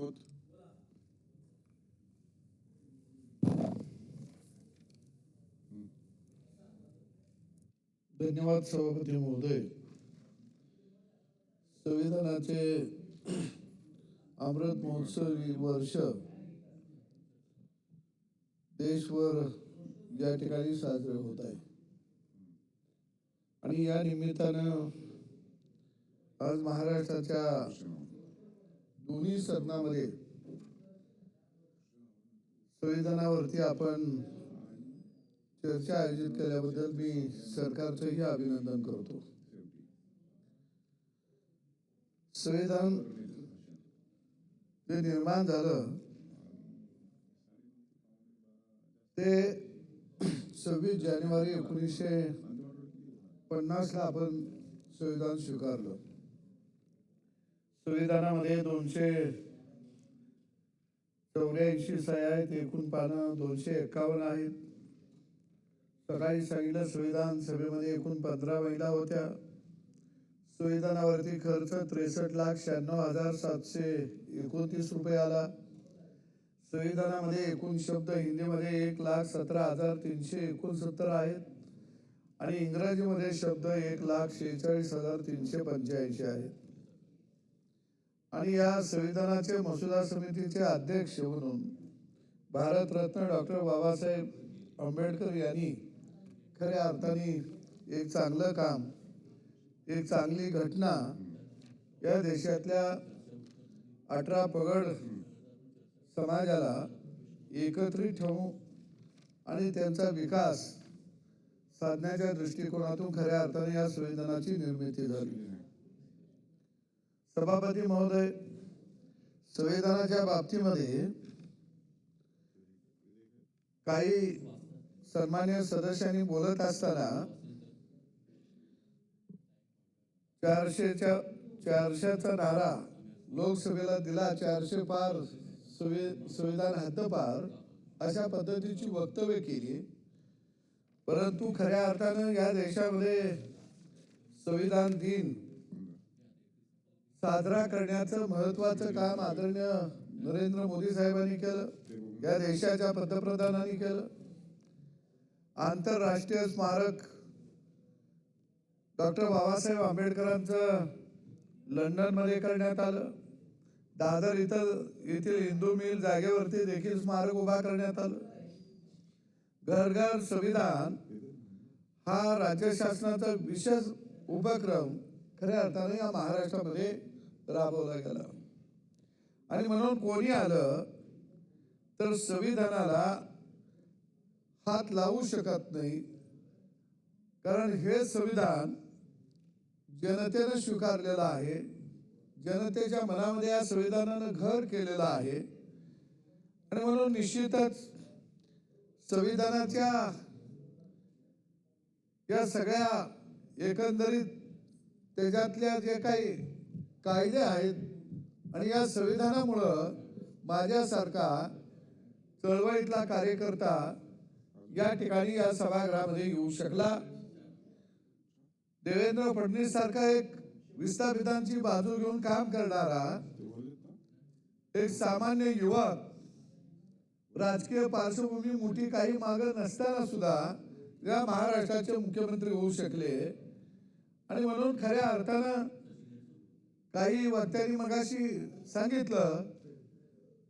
खोत धन्यवाद सभापती महोदय. संविधानाचे अमृत महोत्सवी वर्ष देशभर या ठिकाणी साजरे होत आहे. आणि या निमित्तानं आज महाराष्ट्राच्या दोन्ही सदनामध्ये संविधानावरती आपण चर्चा आयोजित केल्याबद्दल मी सरकारचंही अभिनंदन करतो. संविधान जे निर्माण झालं ते सव्वीस जानेवारी एकोणीसशे पन्नासला आपण संविधान स्वीकारलं. संविधानामध्ये दोनशे चौऱ्याऐंशी सह्या आहेत एकूण पानं दोनशे एक्कावन्न आहेत. सकाळी सांगितलं संविधान सभेमध्ये एकूण पंधरा महिला होत्या. संविधानावरती खर्च त्रेसष्ट लाख शहाण्णव हजार सातशे एकोणतीस रुपये आला. संविधानामध्ये एकूण शब्द हिंदीमध्ये एक लाख सतरा हजार तीनशे एकोणसत्तर आहेत आणि इंग्रजीमध्ये शब्द एक लाख शेहेचाळीस हजार तीनशे पंच्याऐंशी आहेत. आणि या संविधानाचे मसुदा समितीचे अध्यक्ष म्हणून भारतरत्न डॉक्टर बाबासाहेब आंबेडकर यांनी खऱ्या अर्थाने एक चांगलं काम एक चांगली घटना या देशातल्या अठरा पगड समाजाला एकत्रित ठेवू आणि त्यांचा विकास साधण्याच्या दृष्टिकोनातून खऱ्या अर्थाने या संविधानाची निर्मिती झाली. सभापती महोदय संविधानाच्या बाबतीमध्ये काही सन्मान्य सदस्यांनी बोलत असताना चारशेच्या चारशेचा नारा लोकसभेला दिला चारशे पार संविधान हद्दपार अशा पद्धतीची वक्तव्य केली. परंतु खऱ्या अर्थानं या देशामध्ये संविधान दिन साजरा करण्याचं महत्वाचं काम आदरणीय नरेंद्र मोदी साहेबांनी केलं या देशाच्या पंतप्रधानांनी केलं. आंतरराष्ट्रीय स्मारक डॉक्टर बाबासाहेब आंबेडकरांचं लंडनमध्ये करण्यात आलं. दादर इथं येथील हिंदू मिल जागेवरती देखील स्मारक उभा करण्यात आलं. घर घर संविधान हा राज्य शासनाचा विशेष उपक्रम खऱ्या अर्थाने या महाराष्ट्रामध्ये राबवला गेलं. आणि म्हणून कोणी आलं तर संविधानाला हात लावू शकत नाही. कारण हे संविधान जनतेनं स्वीकारलेलं आहे. जनतेच्या मनामध्ये या संविधानानं घर केलेलं आहे. आणि म्हणून निश्चितच संविधानाच्या या सगळ्या एकंदरीत त्याच्यातल्या जे काही कायदे आहेत. आणि या संविधानामुळं माझ्यासारखा चळवळीतला कार्यकर्ता या ठिकाणी या सभागृहामध्ये येऊ शकला. देवेंद्र फडणवीस सारखा एक विस्थापितांची बाजू घेऊन काम करणारा एक सामान्य युवक राजकीय पार्श्वभूमी मोठी काही माग नसताना सुद्धा या महाराष्ट्राचे मुख्यमंत्री होऊ शकले. आणि म्हणून खऱ्या अर्थानं काही वक्त्यांनी मगाशी सांगितलं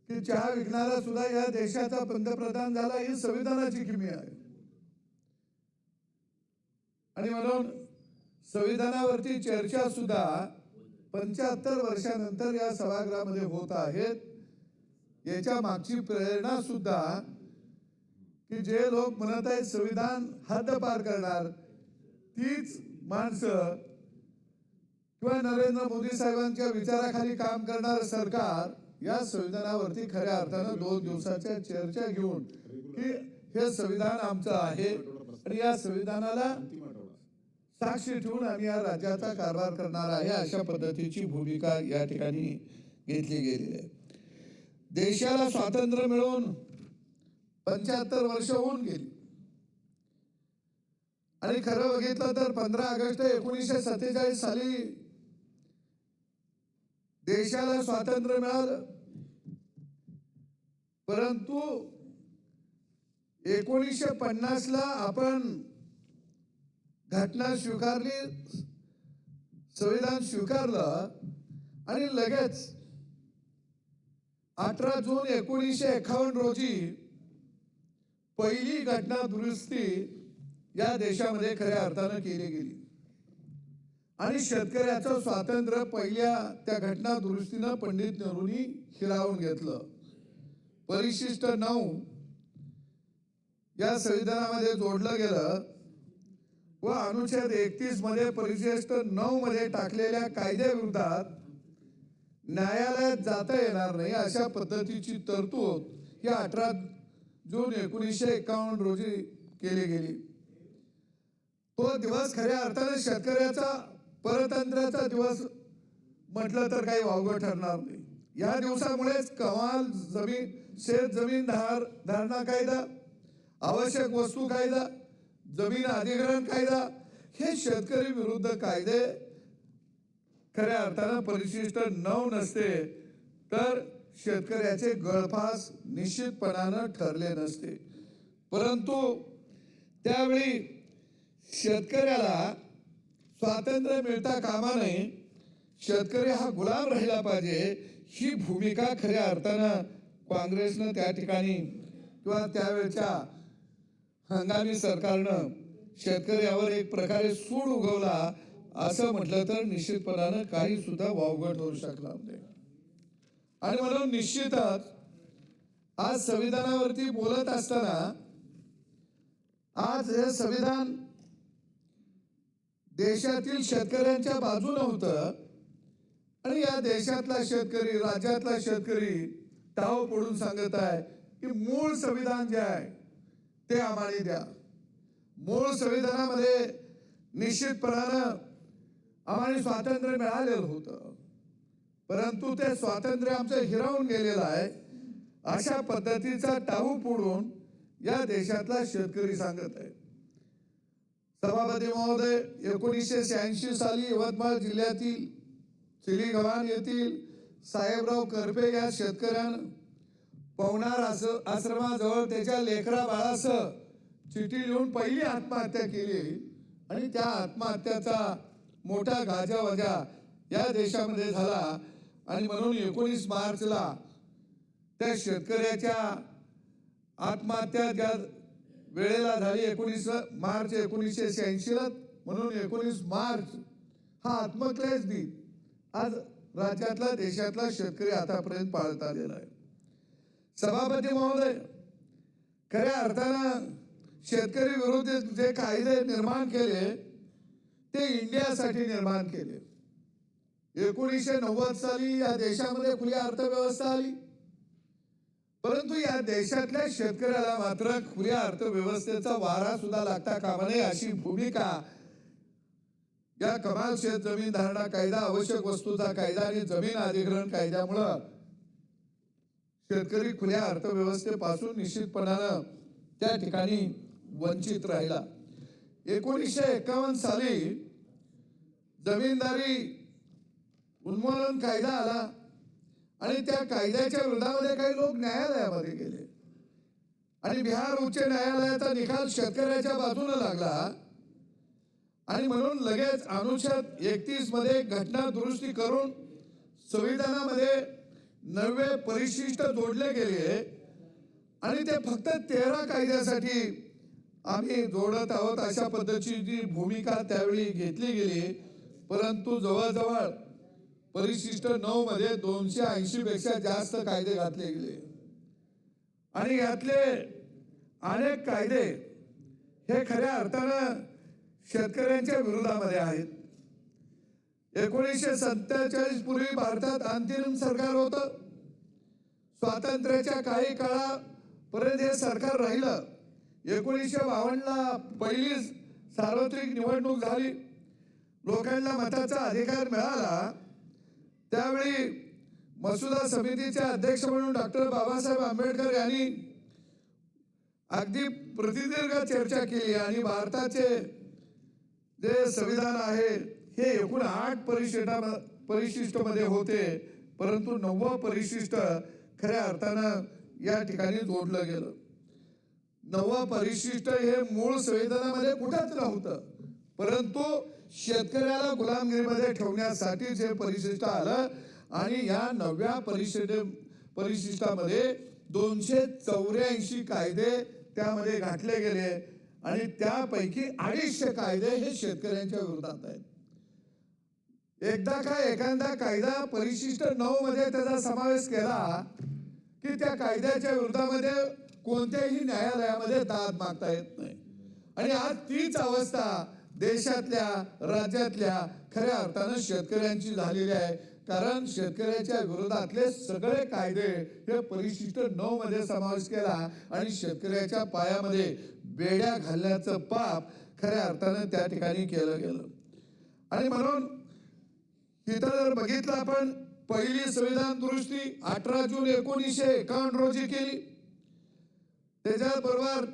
की चहा विकणारा सुद्धा या देशाचा पंतप्रधान झाला ही संविधानाची किमी आहे. आणि म्हणून संविधानावरती चर्चा सुद्धा पंच्याहत्तर वर्षानंतर या सभागृहामध्ये होत आहेत. याच्या मागची प्रेरणा सुद्धा की जे लोक म्हणत आहेत संविधान हद्दपार करणार तीच माणसं किंवा नरेंद्र मोदी साहेबांच्या विचाराखाली काम करणार सरकार या संविधानावरती खऱ्या अर्थानं दोन दिवसाच्या चर्चा घेऊन की हे संविधान आमचं आहे. आणि या संविधानाला साक्षी ठेवून आम्ही या राज्याचा कारभार करणार आहे अशा पद्धतीची भूमिका या ठिकाणी घेतली गेली आहे. देशाला स्वातंत्र्य मिळून पंच्याहत्तर वर्ष होऊन गेली. आणि खरं बघितलं तर पंधरा ऑगस्ट एकोणीसशे सत्तेचाळीस साली देशाला स्वातंत्र्य मिळालं. परंतु एकोणीसशे पन्नासला आपण घटना स्वीकारली संविधान स्वीकारलं आणि लगेच अठरा जून एकोणीसशे एकावन्न रोजी पहिली घटना दुरुस्ती या देशामध्ये खऱ्या अर्थानं केली गेली. आणि शेतकऱ्याचं स्वातंत्र्य पहिल्या त्या घटना दुरुस्तीनं पंडित नेहरूंनी हिरावून घेतलं. परिशिष्ट नऊ. या संविधानामध्ये जोडलं गेलं व अनुच्छेद एकतीसमध्ये परिशिष्ट नऊ मध्ये टाकलेल्या कायद्याविरोधात न्यायालयात जाता येणार नाही अशा पद्धतीची तरतूद ही अठरा जून एकोणीसशे एकावन्न रोजी केली गेली. तो दिवस खऱ्या अर्थाने शेतकऱ्याचा परतंत्र्याचा दिवस म्हटलं तर काही वावगं ठरणार नाही. या दिवसामुळेच कमाल जमीन शेत जमीन धार धारणा कायदा आवश्यक वस्तू कायदा जमीन अधिग्रहण कायदा हे शेतकरी विरुद्ध कायदे खऱ्या अर्थानं परिशिष्ट नऊ नसते तर शेतकऱ्याचे गळफास निश्चितपणानं ठरले नसते. परंतु त्यावेळी शेतकऱ्याला स्वातंत्र्य मिळता कामा नये. शेतकरी हा गुलाम राहिला पाहिजे ही भूमिका खऱ्या अर्थानं काँग्रेसनं त्या ठिकाणी किंवा त्यावेळच्या हंगामी सरकारनं शेतकऱ्यावर एक प्रकारे सूड उगवला असं म्हटलं तर निश्चितपणानं काही सुद्धा वावगट होऊ शकला नाही. आणि म्हणून निश्चितच आज संविधानावरती बोलत असताना आज हे संविधान देशातील शेतकऱ्यांच्या बाजूनं होतं. आणि या देशातला शेतकरी राज्यातला शेतकरी टाव पडून सांगत आहे की मूळ संविधान जे आहे ते आम्हाला द्या. मूळ संविधानामध्ये निश्चितपणानं आम्हाला स्वातंत्र्य मिळालेलं होतं. परंतु ते स्वातंत्र्य आमचं हिरावून गेलेलं आहे अशा पद्धतीचा टाहू पुडून या देशातला शेतकरी सांगत आहे. सभापती महोदय एकोणीसशे शहाऐंशी साली यवतमाळ जिल्ह्यातील चिलीगव्हाण येथील साहेबराव करपे या शेतकऱ्यानं पवनार आस आश्रमाजवळ त्याच्या लेकरा बाळासह चिठी लिहून पहिली आत्महत्या केली. आणि त्या आत्महत्याचा मोठा गाजावाजा या देशामध्ये झाला. आणि म्हणून एकोणीस मार्चला त्या शेतकऱ्याच्या आत्महत्या ज्या वेळेला झाली एकोणीस मार्च एकोणीसशे शहाऐंशीला म्हणून एकोणीस मार्च हा आत्मक्लेश दिन. आज राज्यातला देशातला शेतकरी आतापर्यंत पाळत आलेला आहे. सभापती महोदय खऱ्या अर्थानं शेतकरी विरोधी जे कायदे निर्माण केले ते इंडियासाठी निर्माण केले. एकोणीसशे नव्वद साली या देशामध्ये खुली अर्थव्यवस्था आली. परंतु या देशातल्या शेतकऱ्याला मात्र खुल्या अर्थव्यवस्थेचा वारा सुद्धा लागता कामा नये अशी भूमिका या कमाल शेत जमीन धारणा कायदा आवश्यक वस्तूचा कायदा आणि जमीन अधिग्रहण कायद्यामुळं शेतकरी खुल्या अर्थव्यवस्थेपासून निश्चितपणानं त्या ठिकाणी वंचित राहिला. एकोणीसशे एकावन्न साली जमीनदारी उन्मूलन कायदा आला. आणि त्या कायद्याच्या विरोधामध्ये काही लोक न्यायालयामध्ये गेले. आणि बिहार उच्च न्यायालयाचा निकाल शेतकऱ्याच्या बाजूने लागला. आणि म्हणून लगेच अनुच्छेद एकतीसमध्ये घटना दुरुस्ती करून संविधानामध्ये नवे परिशिष्ट जोडले गेले. आणि ते फक्त तेरा कायद्यासाठी आम्ही जोडत आहोत अशा पद्धतीची भूमिका त्यावेळी घेतली गेली. परंतु जवळजवळ परिशिष्ट नऊ मध्ये दोनशे ऐंशी पेक्षा जास्त कायदे घातले गेले. आणि यातले अनेक कायदे हे खऱ्या अर्थानं शेतकऱ्यांच्या विरोधामध्ये आहेत. एकोणीसशे सत्तेचाळीस पूर्वी भारतात अंतिम सरकार होतं. स्वातंत्र्याच्या काही काळापर्यंत हे सरकार राहिलं. एकोणीसशे बावन्नला पहिलीच सार्वत्रिक निवडणूक झाली. लोकांना मताचा अधिकार मिळाला. त्यावेळी मसुदा समितीचे अध्यक्ष म्हणून डॉक्टर बाबासाहेब आंबेडकर यांनी अगदी प्रतिदीर्घ चर्चा केली आणि भारताचे जे संविधान आहे हे एकूण आठ परिशिष्टा परिशिष्टमध्ये होते परंतु नववं परिशिष्ट खऱ्या अर्थानं या ठिकाणी जोडलं गेलं. नवं परिशिष्ट हे मूळ संविधानामध्ये कुठंच नव्हतं. परंतु शेतकऱ्याला गुलामगिरीमध्ये ठेवण्यासाठी जे परिशिष्ट आलं आणि या नव्या परिषद परिशिष्टामध्ये दोनशे चौऱ्याऐंशी कायदे त्यामध्ये घातले गेले आणि त्यापैकी अडीचशे कायदे हे शेतकऱ्यांच्या विरोधात आहेत. एकदा का एखादा कायदा परिशिष्ट नऊ मध्ये त्याचा समावेश केला की त्या कायद्याच्या विरोधामध्ये कोणत्याही न्यायालयामध्ये दाद मागता येत नाही. आणि आज तीच अवस्था देशातल्या राज्यातल्या खऱ्या अर्थानं शेतकऱ्यांची झालेली आहे. कारण शेतकऱ्याच्या विरोधातले सगळे कायदे हे परिशिष्ट नऊ मध्ये समावेश केला आणि शेतकऱ्याच्या पायामध्ये बेड्या घालण्याचं पाप खऱ्या अर्थानं त्या ठिकाणी केलं गेलं. आणि म्हणून इथं जर बघितलं आपण पहिली संविधान दुरुस्ती अठरा जून एकोणीसशे एकावन्न रोजी केली. त्याच्याबरोबर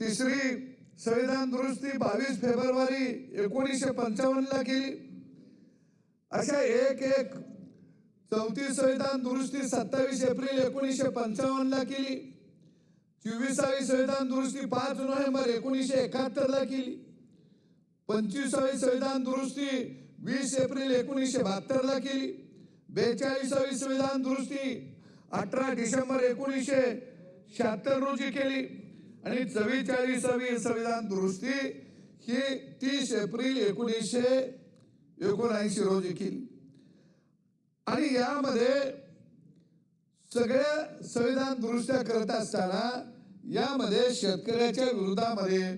तिसरी संविधान दुरुस्ती बावीस फेब्रुवारी एकोणीसशे पंचावन्नला केली. अशा एक एक चौथी संविधान दुरुस्ती सत्तावीस एप्रिल एकोणीसशे पंचावन्नला केली. चोवीसावी संविधान दुरुस्ती पाच नोव्हेंबर एकोणीसशे एकाहत्तरला केली. पंचवीसावी संविधान दुरुस्ती वीस एप्रिल एकोणीसशे बहात्तरला केली. बेचाळीसावी संविधान दुरुस्ती अठरा डिसेंबर एकोणीसशे शहात्तर रोजी केली. आणि चव्वेचाळीसावी संविधान दुरुस्ती ही तीस एप्रिल एकोणीसशे एकोणऐंशी रोजी केली. आणि यामध्ये सगळ्या संविधान दुरुस्त्या करत असताना यामध्ये शेतकऱ्याच्या विरोधामध्ये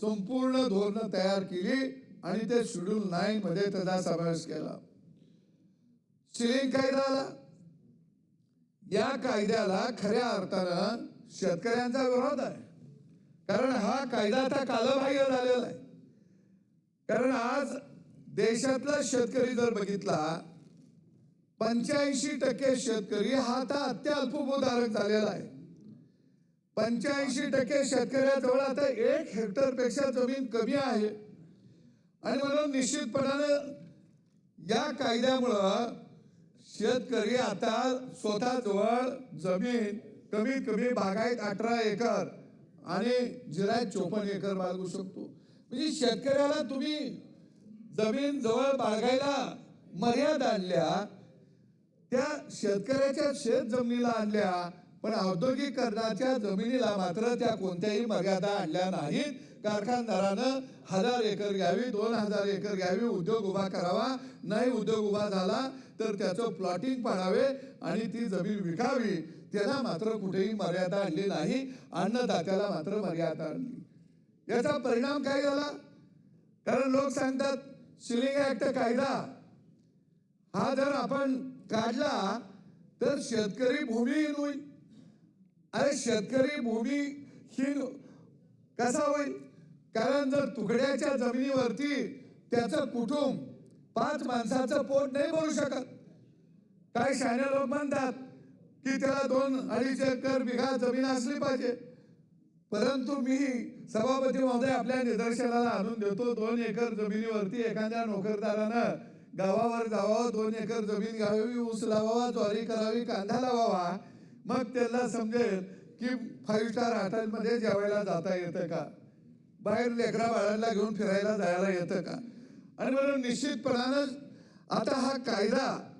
संपूर्ण धोरणं तयार केली आणि ते शेड्यूल नाईन मध्ये त्याचा समावेश केला. सिलिंग कायदा आला या कायद्याला खऱ्या अर्थानं शेतकऱ्यांचा विरोध आहे. कारण हा कायदा आता कालबाह्य झालेला आहे. कारण आज देशातला शेतकरी जर बघितला पंच्याऐंशी टक्के शेतकरी हा आता अत्यल्पभूधारक झालेला आहे. पंच्याऐंशी टक्के शेतकऱ्याजवळ आता एक हेक्टरपेक्षा जमीन कमी आहे. आणि म्हणून निश्चितपणानं या कायद्यामुळं शेतकरी आता स्वतःजवळ जमीन कमीत कमी बागायत अठरा एकर आणि जिराय चोपन्न एकर बाळगू शकतो. म्हणजे शेतकऱ्याला तुम्ही जमीन जवळ बाळगायला मर्यादा आणल्या त्या शेतकऱ्याच्या शेत जमिनीला आणल्या पण औद्योगिकरणाच्या जमिनीला मात्र त्या कोणत्याही मर्यादा आणल्या नाहीत. कारखानदारानं हजार एकर घ्यावी दोन हजार एकर घ्यावी उद्योग उभा करावा नाही उद्योग उभा झाला तर त्याचं प्लॉटिंग पाडावे आणि ती जमीन विकावी. त्याला मात्र कुठेही मर्यादा आणली नाही. अन्नदात्याला मात्र मर्यादा आणली. याचा परिणाम काय झाला? कारण लोक सांगतात सिलिंग ऍक्ट कायदा हा जर आपण काढला तर शेतकरी भूमिहीन होईल अरे शेतकरी भूमिहीन कसा होईल? कारण जर तुकड्याच्या जमिनीवरती त्याचं कुटुंब पाच माणसाचं पोट नाही भरू शकत. काय शाणे लोक म्हणतात की त्याला दोन अडीच एकर बिघा जमीन असली पाहिजे. परंतु मी सभापती महोदय आपल्या निदर्शनाला आणून देतो दोन एकर जमिनीवरती एखाद्या नोकरदारानं गावावर जावं दोन एकर जमीन घ्यावी ऊस लावावा ज्वारी करावी कांदा लावावा. मग त्याला समजेल की फाईव्ह स्टार हॉटेलमध्ये जेवायला जाता येतं का? बाहेर लेकरा बाळाला घेऊन फिरायला जायला येतं का? आणि म्हणून निश्चितपणानं आता हा कायदा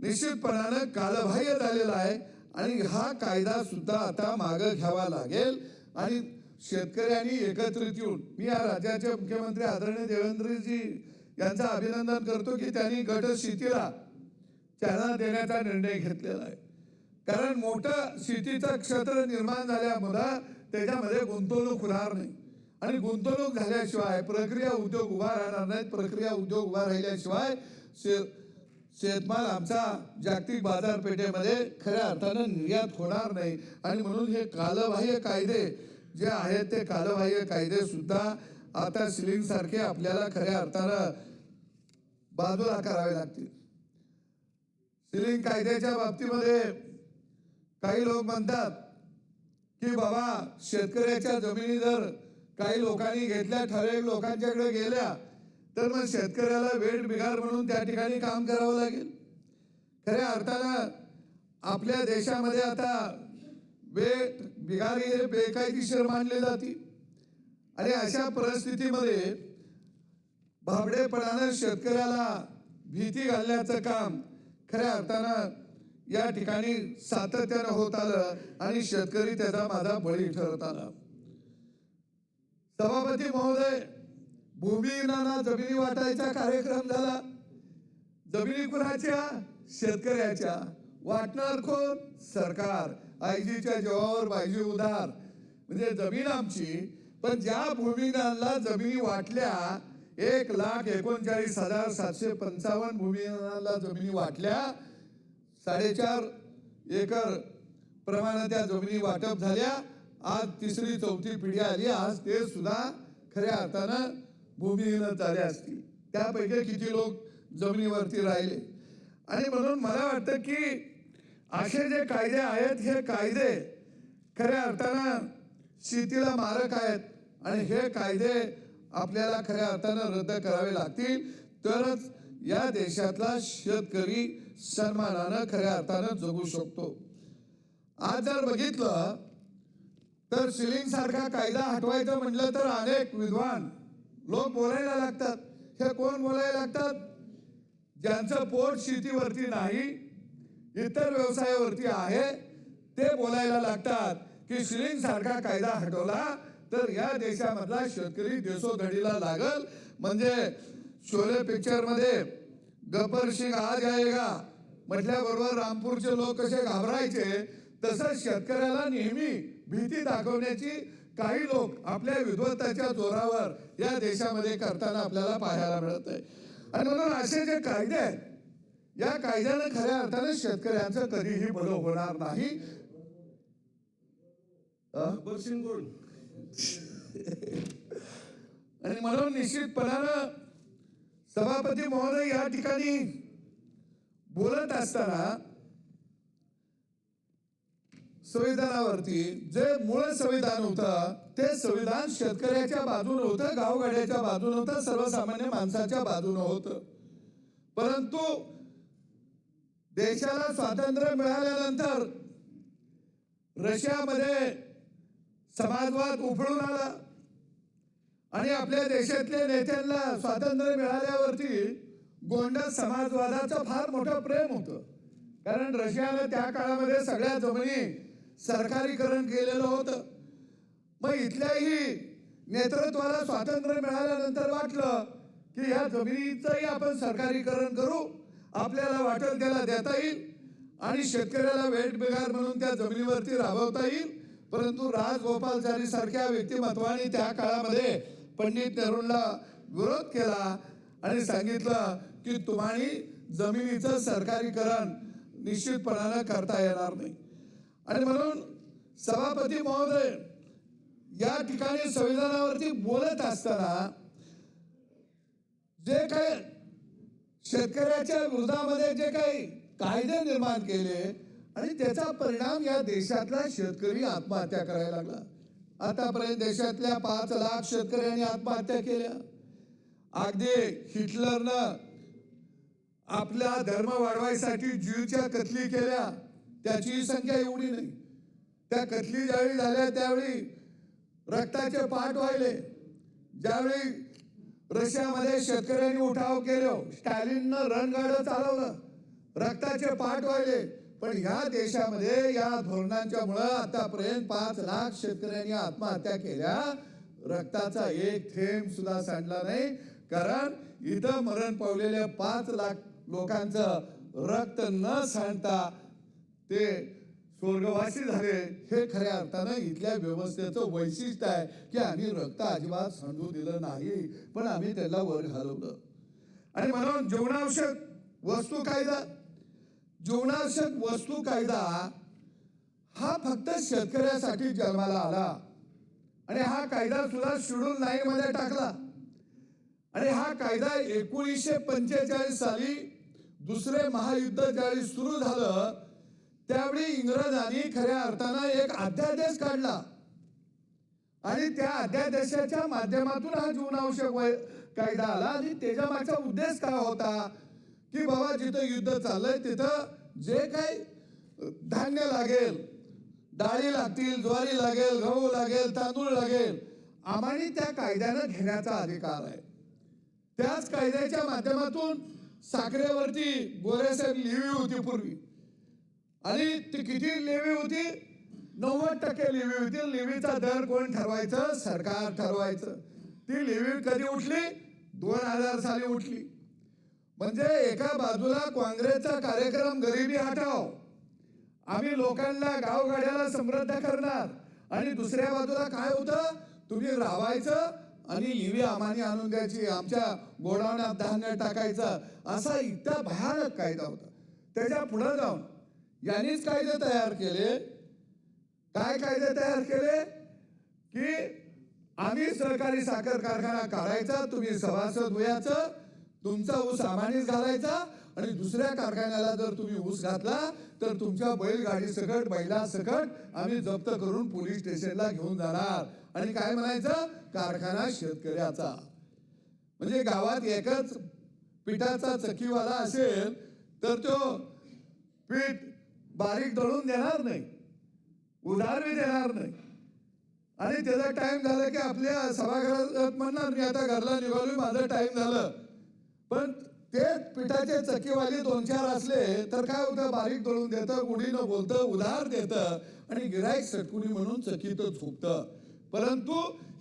निश्चितपणानं कालबाह्य झालेला आहे आणि हा कायदा सुद्धा आता मागं घ्यावा लागेल. आणि शेतकऱ्यांनी एकत्रित येऊन मी या राज्याचे मुख्यमंत्री आदरणीय देवेंद्रजी यांचं अभिनंदन करतो की त्यांनी गट शेतीला चालना देण्याचा निर्णय घेतलेला आहे. कारण मोठं शेतीचं क्षेत्र निर्माण झाल्यामुळं त्याच्यामध्ये गुंतवणूक होणार नाही. आणि गुंतवणूक झाल्याशिवाय प्रक्रिया उद्योग उभा राहणार नाहीत. प्रक्रिया उद्योग उभा राहिल्याशिवाय शे शेतमाल आमचा जागतिक बाजारपेठेमध्ये खऱ्या अर्थानं निर्यात होणार नाही. आणि म्हणून हे कालबाह्य कायदे जे आहेत ते कालबाह्य कायदे सुद्धा आता सिलिंग सारखे आपल्याला खऱ्या अर्थानं बाजूला करावे लागतील. सिलिंग कायद्याच्या बाबतीमध्ये काही लोक म्हणतात की बाबा शेतकऱ्याच्या जमिनी जर काही लोकांनी घेतल्या ठराविक लोकांच्याकडे गेल्या तर मग शेतकऱ्याला वेळ बिगार म्हणून त्या ठिकाणी काम करावं लागेल. खऱ्या अर्थानं आपल्या देशामध्ये आता बे बिगारी हे बेकायदेशीर मानले जाते आणि अशा परिस्थितीमध्ये भाबडेपणानं शेतकऱ्याला भीती घालण्याचं काम खऱ्या अर्थानं या ठिकाणी सातत्यानं होत आलं आणि शेतकरी त्याचा माझा बळी ठरत आला. सभापती महोदय भूमिहीनांना जमिनी वाटायचा कार्यक्रम झाला. जमिनी कुणाच्या शेतकऱ्याच्या वाटणार कोण सरकार आयजीच्या जेवावर पाहिजे उधार. म्हणजे जमीन आमची पण ज्या भूमिहीनांना जमिनी वाटल्या एक लाख एकोणचाळीस हजार सातशे पंचावन्न भूमिहीनांना जमिनी वाटल्या. साडेचार एकर प्रमाणात त्या जमिनी वाटप झाल्या. आज तिसरी चौथी पिढी आली आज ते सुद्धा खऱ्या अर्थानं भूमिहीन झाले असतील. त्यापैकी किती लोक जमिनीवरती राहिले? आणि म्हणून मला वाटतं की असे जे कायदे आहेत हे कायदे खऱ्या अर्थानं शेतीला मारक आहेत आणि हे कायदे आपल्याला खऱ्या अर्थानं रद्द करावे लागतील. तरच या देशातला शेतकरी सन्मानानं खऱ्या अर्थानं जगू शकतो. आज जर बघितलं तर सिलिंग सारखा कायदा हटवायचं म्हटलं तर अनेक विद्वान लोक बोलायला लागतात. हे कोण बोलायला लागतात? ज्यांचं पोट शेतीवरती नाही इतर व्यवसायावरती आहे ते बोलायला लागतात की सिलिंग सारखा कायदा हटवला तर या देशामधला शेतकरी देशोधडीला लागल. म्हणजे शोले पिक्चरमध्ये गब्बर सिंग आज जाएगा म्हटल्याबरोबर रामपूरचे लोक कसे घाबरायचे? तसंच शेतकऱ्याला नेहमी भीती दाखवण्याची काही लोक आपल्या विद्वत्ताच्या जोरावर या देशामध्ये करताना आपल्याला पाहायला मिळत आहे आणि म्हणून असे जे कायदे आहेत या कायद्यानं खऱ्या अर्थानं शेतकऱ्यांचं कधीही भलं होणार नाही. आणि म्हणून निश्चितपणानं सभापती महोदय या ठिकाणी बोलत असताना संविधानावरती जे मूळ संविधान होतं ते संविधान शेतकऱ्याच्या बाजूने होतं गावगाड्याच्या बाजूने होतं सर्वसामान्य माणसाच्या बाजूने होतं. परंतु देशाला स्वातंत्र्य मिळाल्यानंतर रशियामध्ये समाजवाद उफळून आला. आणि आपल्या देशातल्या नेत्यांना स्वातंत्र्य मिळाल्यावरती गोंडा समाजवादाचं फार मोठं प्रेम होतं. कारण रशियानं त्या काळामध्ये सगळ्या जमिनी सरकारीकरण केलेलं होतं. मग इथल्याही नेतृत्वाला स्वातंत्र्य मिळाल्यानंतर वाटलं की या जमिनीचंही आपण सरकारीकरण करू आपल्याला वाटेल त्याला देता येईल आणि शेतकऱ्याला वेट बिगार म्हणून त्या जमिनीवरती राबवता येईल. परंतु राजगोपालचारी सारख्या व्यक्तिमत्वाने त्या काळामध्ये पंडित नेहरूंना विरोध केला आणि सांगितलं की तुम्हाला जमिनीचं सरकारीकरण निश्चितपणानं करता येणार नाही. आणि म्हणून सभापती महोदय या ठिकाणी संविधानावरती बोलत असताना जे काही शेतकऱ्याच्या विरोधामध्ये जे काही कायदे निर्माण केले आणि त्याचा परिणाम या देशातला शेतकरी आत्महत्या करायला लागला. आतापर्यंत देशातल्या पाच लाख शेतकऱ्यांनी आत्महत्या केल्या. अगदी हिटलरनं आपला धर्म वाढवायसाठी जीवच्या कतली केल्या. त्याची संख्या एवढी नाही. त्या कथली ज्यावेळी झाल्या त्यावेळी रक्ताचे पाठ व्हायले. ज्यावेळी रशियामध्ये शेतकऱ्यांनी उठाव केलो स्टॅलिननं रणगाडं चालवलं रक्ताचे पाठ व्हायले. पण ह्या देशामध्ये या धोरणांच्या मुळे आतापर्यंत पाच लाख शेतकऱ्यांनी आत्महत्या केल्या. रक्ताचा एक थेंब सुद्धा सांडला नाही. कारण इथं मरण पावलेल्या पाच लाख लोकांचं रक्त न सांडता ते स्वर्गवासी झाले. हे खऱ्या अर्थानं इथल्या व्यवस्थेचं वैशिष्ट्य आहे की आम्ही रक्त अजिबात सांडू दिलं नाही पण आम्ही त्याला वर घालवलं. आणि म्हणून जीवनावश्यक वस्तू कायदा. जीवनावश्यक वस्तू कायदा हा फक्त शेतकऱ्यासाठी जन्माला आला. आणि हा कायदा सुद्धा शेड्यूल नाईन मध्ये टाकला. आणि हा कायदा एकोणीसशे पंचेचाळीस साली दुसरे महायुद्ध ज्यावेळी सुरू झालं त्यावेळी इंग्रजांनी खऱ्या अर्थानं एक अध्यादेश काढला. आणि त्या अध्यादेशाच्या माध्यमातून हा जीवनावश्यक कायदा आला आणि त्याच्या मागचा उद्देश काय होता की बाबा जिथं युद्ध चाललंय तिथं जे काही धान्य लागेल डाळी लागतील ज्वारी लागेल गहू लागेल तांदूळ लागेल आम्हाला त्या कायद्यानं घेण्याचा अधिकार आहे. त्याच कायद्याच्या माध्यमातून साखरेवरती गोरेसाहेब लिहिली होती पूर्वी. आणि ती किती लेवी होती? नव्वद टक्के लेवी होती. लेवीचा दर कोण ठरवायचं? सरकार ठरवायचं. ती लेवी कधी उठली? दोन हजार साली उठली. म्हणजे एका बाजूला काँग्रेसचा कार्यक्रम गरिबी हटाव आम्ही लोकांना गावगाड्याला समृद्ध करणार. आणि दुसऱ्या बाजूला काय होतं? तुम्ही रावायचं आणि लिवी आम्हाने आणून द्यायची. आमच्या गोडावण्यात धान्य टाकायचं. असा इतका भयानक कायदा होता. त्याच्या पुढे जाऊन यांनीच कायदे तयार केले. काय कायदे तयार केले? की आम्ही सरकारी साखर कारखाना काढायचा तुम्ही सभासद व्हायचं तुमचा ऊस आम्हानेच घालायचा आणि दुसऱ्या कारखान्याला जर तुम्ही ऊस घातला तर तुमच्या बैलगाडी सकट बैला सकट आम्ही जप्त करून पोलीस स्टेशनला घेऊन जाणार. आणि काय म्हणायचं? कारखाना शेतकऱ्याचा. म्हणजे गावात एकच पिठाचा चक्कीवाला असेल तर तो पीठ बारीक दळून देणार नाही. उधार बी देणार नाही. आणि त्याचा टाइम झाला की आपल्या सभागृहात म्हणणार मी आता घरला निघालो माझं टाइम झालं. पण ते पिठाचे चक्कीवाले दोन चार असले तर काय होतं? बारीक दळून देतं गुढीनं बोलतं उधार देतं आणि गिराईक सटकुनी म्हणून चकीत झोपतं. परंतु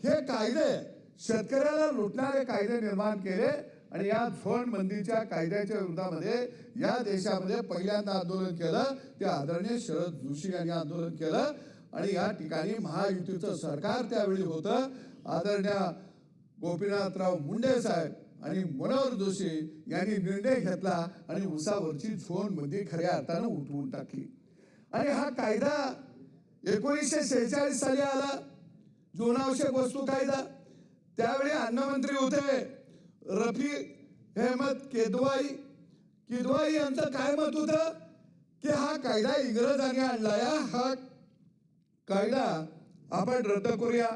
हे कायदे शेतकऱ्याला लुटणारे कायदे निर्माण केले आणि या फंड बंदीच्या कायद्याच्या विरोधामध्ये या देशामध्ये पहिल्यांदा आंदोलन केलं ते आदरणीय शरद जोशी यांनी आंदोलन केलं. आणि या ठिकाणी महायुतीचं सरकार त्यावेळी होतं. आदरणीय गोपीनाथराव मुंडे साहेब आणि मनोहर जोशी यांनी निर्णय घेतला आणि उसावरची झोन खऱ्या अर्थानं उठवून टाकली. आणि हा कायदा एकोणीसशे शेहेचाळीस साली आला. जीवनावश्यक वस्तू कायदा. त्यावेळी अन्नमंत्री होते. रफी अहमद केदवाई. किदवाई यांचं काय मत होतं? की हा कायदा इंग्रजांनी आणलाय हा कायदा आपण रद्द करूया.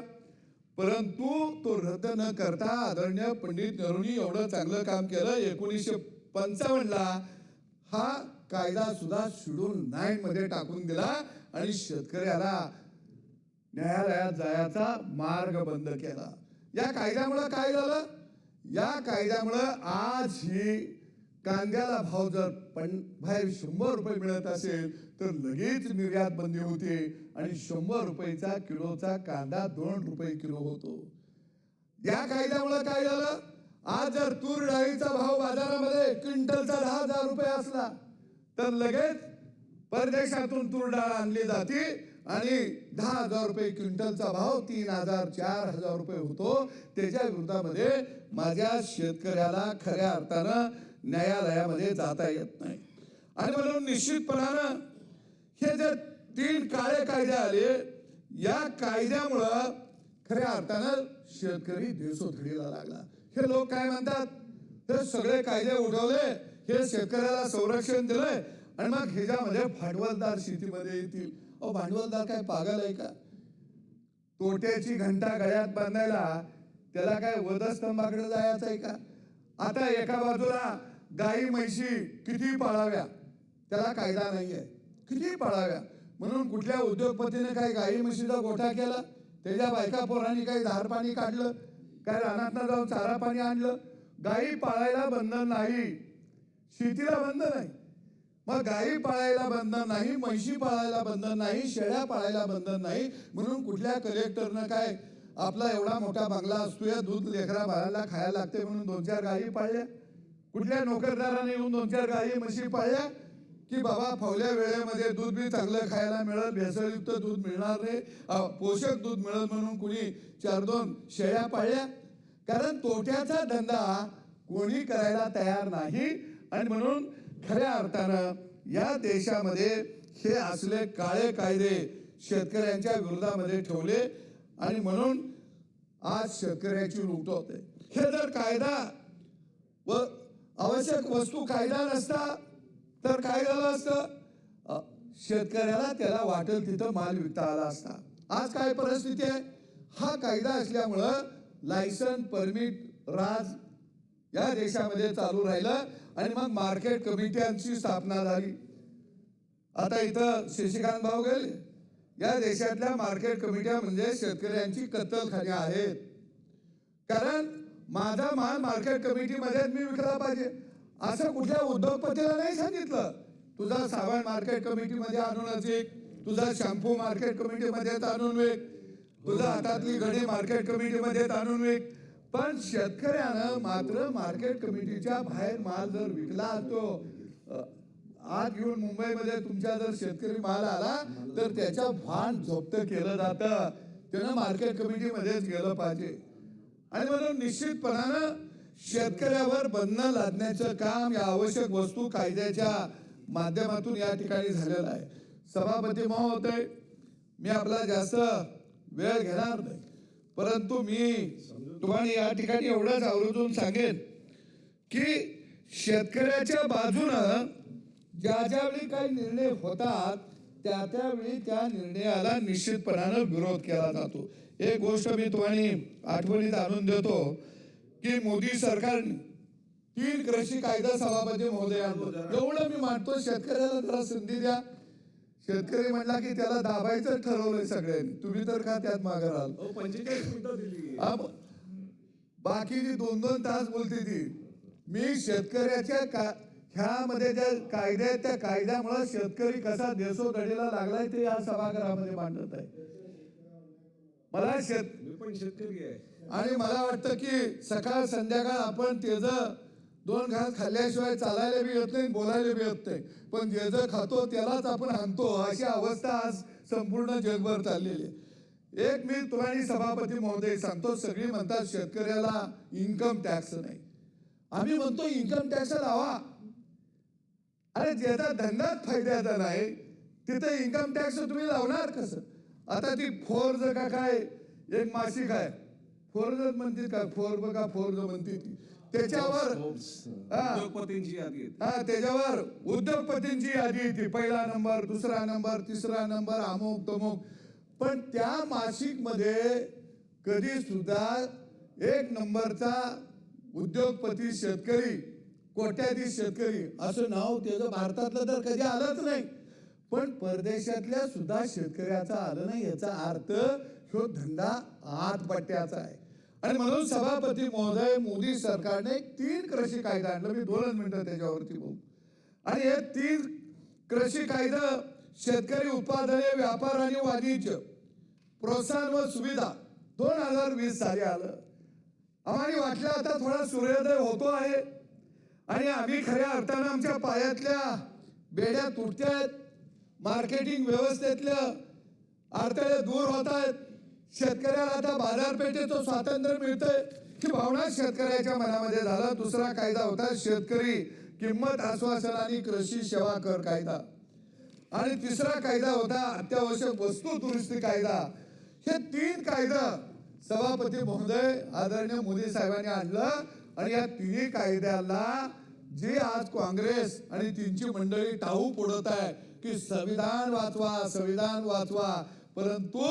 परंतु तो रद्द न करता आदरणीय पंडित नेहरूंनी एवढं चांगलं काम केलं. एकोणीसशे पंचावन्नला हा कायदा सुद्धा शेड्यूल नाईन मध्ये टाकून दिला आणि शेतकऱ्याला न्यायालयात जायचा मार्ग बंद केला. या कायद्यामुळं काय झालं? या कायद्यामुळं आज ही कांद्याला भाव जर पण बाहेर शंभर रुपये मिळत असेल तर लगेच निर्यात बंदी होते आणि शंभर रुपयेचा किलोचा कांदा दोन रुपये किलो होतो. या कायद्यामुळे काय झालं? आज जर तूर डाळीचा भाव बाजारामध्ये क्विंटलचा दहा हजार रुपये असला तर लगेच परदेशातून तूर डाळ आणली जाते आणि दहा हजार रुपये क्विंटलचा भाव तीन हजार चार हजार रुपये होतो. त्याच्या विरोधामध्ये माझ्या शेतकऱ्याला खऱ्या अर्थानं न्यायालयामध्ये जाता येत नाही. आणि म्हणून निश्चितपणानं हे जे तीन काळे कायदे आले या कायद्यामुळं खऱ्या अर्थानं शेतकरी देशोधडीला लागला. हे लोक काय म्हणतात? हे सगळे कायदे उठवले हे शेतकऱ्याला संरक्षण दिलंय आणि मग ह्याच्यामध्ये भांडवलदार शेतीमध्ये येतील. अहो भांडवलदार काय पागल आहे का? तोट्याची घंटा गळ्यात बांधायला त्याला काय वधस्तंभाकडे जायचं आहे का? आता एका बाजूला गाई म्हैशी किती पाळाव्या? त्याला कायदा नाहीये. किती पाळाव्या? म्हणून कुठल्या उद्योगपतीने काही गाई म्हशीचा गोठा केला? त्याच्या बायका पोरांनी काही धार पाणी काढलं? काय रानातनं जाऊन चारा पाणी आणलं? गाई पाळायला बंधन नाही. शेतीला बंधन नाही मग गाई पाळायला बंधन नाही म्हैशी पाळायला बंधन नाही शेळ्या पाळायला बंधन नाही. म्हणून कुठल्या कलेक्टरनं काय आपला एवढा मोठा बंगला असतोय दूध लेकरा बाळाला खायला लागते म्हणून दोन चार गायी पाळल्या. कुठल्या नोकरदाराने येऊन दोन चार गायी म्हशी पाळल्या? की बाबा फवल्या वेळेमध्ये दूध बी चांगलं खायला मिळेल भेसळयुक्त दूध मिळणार नाही पोषक दूध मिळेल म्हणून कुणी चार दोन शेळ्या पाळल्या? कारण तोट्याचा धंदा कोणी करायला तयार नाही. आणि म्हणून खऱ्या अर्थानं या देशामध्ये हे असले काळे कायदे शेतकऱ्यांच्या विरोधामध्ये ठेवले आणि म्हणून आज शेतकऱ्याची लूट होते. हे जर कायदा व आवश्यक वस्तू कायदा नसता तर काय झालं असतं? शेतकऱ्याला त्याला वाटेल तिथं माल विकता आला असता. आज काय परिस्थिती आहे? हा कायदा असल्यामुळं लायसन परमिट राज या देशामध्ये चालू राहिलं आणि मग मार्केट कमिट्यांची स्थापना झाली. आता इथं शशिकांत भाऊ गेले या देशातल्या मार्केट कमिट्या म्हणजे शेतकऱ्यांची कत्तलखाने आहेत. कारण माझा माल मार्केट कमिटीमध्ये मी विकला पाहिजे. असं कुठल्या उद्योगपतीला नाही सांगितलं. तुझा साबण मार्केट कमिटीमध्ये आणूनच एक तुझा शॅम्पू मार्केट कमिटीमध्ये आणून वेग तुझा हातातली घडी मार्केट कमिटीमध्ये आणून वेग पण शेतकऱ्यानं मात्र मार्केट कमिटीच्या बाहेर माल जर विकला तो आत आज घेऊन मुंबईमध्ये तुमच्या जर शेतकरी माल आला तर त्याच्या भान जप्त केलं जातं. त्यानं मार्केट कमिटीमध्येच गेलं पाहिजे. आणि म्हणून निश्चितपणानं शेतकऱ्यावर बंधनं लादण्याचं काम या आवश्यक वस्तू कायद्याच्या माध्यमातून या ठिकाणी झालेलं आहे. सभापती महोदय मी आपला जास्त वेळ घेणार नाही. परंतु मी तुम्हाला या ठिकाणी एवढंच आवर्जून सांगेन की शेतकऱ्याच्या बाजूनं ज्या ज्यावेळी काही निर्णय होतात त्या त्यावेळी त्या निर्णयाला निश्चितपणानं विरोध केला जातो. एक गोष्ट मी तुम्हाला आठवणीत आणून देतो की मोदी सरकारने तीन कृषी कायदा सभापती महोदय आणलं एवढं मी मानतो शेतकऱ्याला जरा संधी द्या. शेतकरी म्हणला की त्याला दाबायचं ठरवलंय सगळ्यांनी. तुम्ही तर का त्यात मागे राहाल अहो, पंचेचाळीस मिनिटं दिली हा, ब- बाकीची दोन दोन तास बोलते ती. मी शेतकऱ्याच्या का ह्यामध्ये ज्या कायदे आहेत त्या कायद्यामुळे शेतकरी कसा देशोधडीला लागलाय ते या सभागृहामध्ये मांडत आहे. मला शेत पण शेतकरी आहे. आणि मला वाटतं की सकाळ संध्याकाळ आपण तेज दोन घास खाल्ल्याशिवाय चालायला बी येत नाही बोलायला बी येत नाही. पण जे जे खातो त्यालाच आपण आणतो अशी अवस्था आज संपूर्ण जगभर चाललेली आहे. एक मी तुम्हाला सभापती महोदय सांगतो सगळी म्हणतात शेतकऱ्याला इन्कम टॅक्स नाही. आम्ही म्हणतो इन्कम टॅक्स लावा. अरे ज्याचा धंदाच फायद्याचा नाही तिथे इन्कम टॅक्स तुम्ही लावणार कसं? आता ती फोर्ज का काय? एक मासिक आहे. फोर्ज म्हणते का? फोर्ब का फोर्ज म्हणते ती त्याच्यावर हा त्याच्यावर उद्योगपतींची यादी येते. पहिला नंबर दुसरा नंबर तिसरा नंबर अमुक तमुक. पण त्या मासिकमध्ये कधी सुद्धा एक नंबरचा उद्योगपती शेतकरी कोट्याधी शेतकरी असं नाव त्याचं भारतातलं तर कधी आलंच नाही. पण परदेशातल्या सुद्धा शेतकऱ्याचा आलं नाही याचा अर्थ ह्यो धंदा आतपट्ट्याचा आहे. आणि म्हणून सभापती महोदय मोदी सरकारने तीन कृषी कायदा आणलं मी दोनच मिनिटं त्याच्यावरती बोलू. आणि हे तीन कृषी कायदा शेतकरी उत्पादने व्यापार आणि वाणिज्य प्रोत्साहन व सुविधा. दोन हजार वीस साली आलं. आम्हाला वाटलं आता थोडा सूर्योदय होतो आहे. आणि आम्ही खऱ्या अर्थानं आमच्या पायातल्या बेड्या तुटत्यात मार्केटिंग व्यवस्थेतल्या अडथळे दूर होत आहेत. शेतकऱ्याला आता बाजारपेठेचं स्वातंत्र्य मिळतंय. ही भावना शेतकऱ्याच्या मनामध्ये झाला. दुसरा कायदा होता शेतकरी किंमत आश्वासन आणि कृषी सेवा कर कायदा. आणि तिसरा कायदा होता अत्यावश्यक वस्तू दुरुस्ती कायदा. हे तीन कायदा सभापती महोदय आदरणीय मोदी साहेबांनी आणलं आणि या तिन्ही कायद्याला जे आज काँग्रेस आणि त्यांची मंडळी टाहू पुढत आहे की संविधान वाचवा संविधान वाचवा. परंतु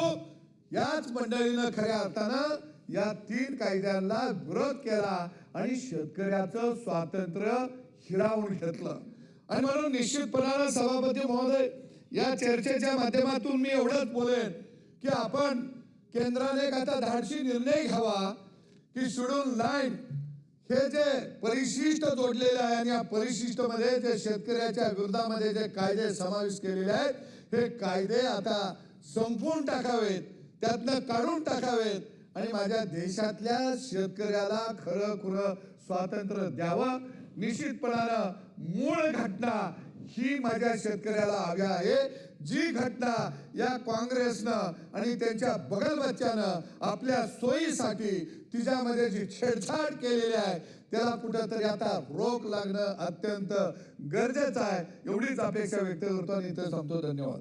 याच मंडळीनं खऱ्या अर्थानं या तीन कायद्यांना विरोध केला आणि शेतकऱ्याचं स्वातंत्र्य हिरावून घेतलं. आणि म्हणून निश्चितपणानं सभापती महोदय या चर्चेच्या माध्यमातून मी एवढंच बोलेन. की आपण केंद्राने एक आता धाडशी निर्णय घ्यावा की शेड्यूल नाईन हे जे परिशिष्ट जोडलेले आहे आणि या परिशिष्टमध्ये जे शेतकऱ्याच्या विरोधामध्ये जे कायदे समावेश केलेले आहेत हे कायदे आता संपवून टाकावेत त्यातनं काढून टाकावेत आणि माझ्या देशातल्या शेतकऱ्याला खरं खुरं स्वातंत्र्य द्यावं. निश्चितपणानं मूळ घटना ही माझ्या शेतकऱ्याला हवी आहे. जी घटना या काँग्रेसनं आणि त्यांच्या बगलबच्च्यानं आपल्या सोयीसाठी तिच्यामध्ये जी छेडछाड केलेली आहे त्याला कुठंतरी आता रोख लागणं अत्यंत गरजेचं आहे. एवढीच अपेक्षा व्यक्त करतो आणि इथं संपतो. धन्यवाद.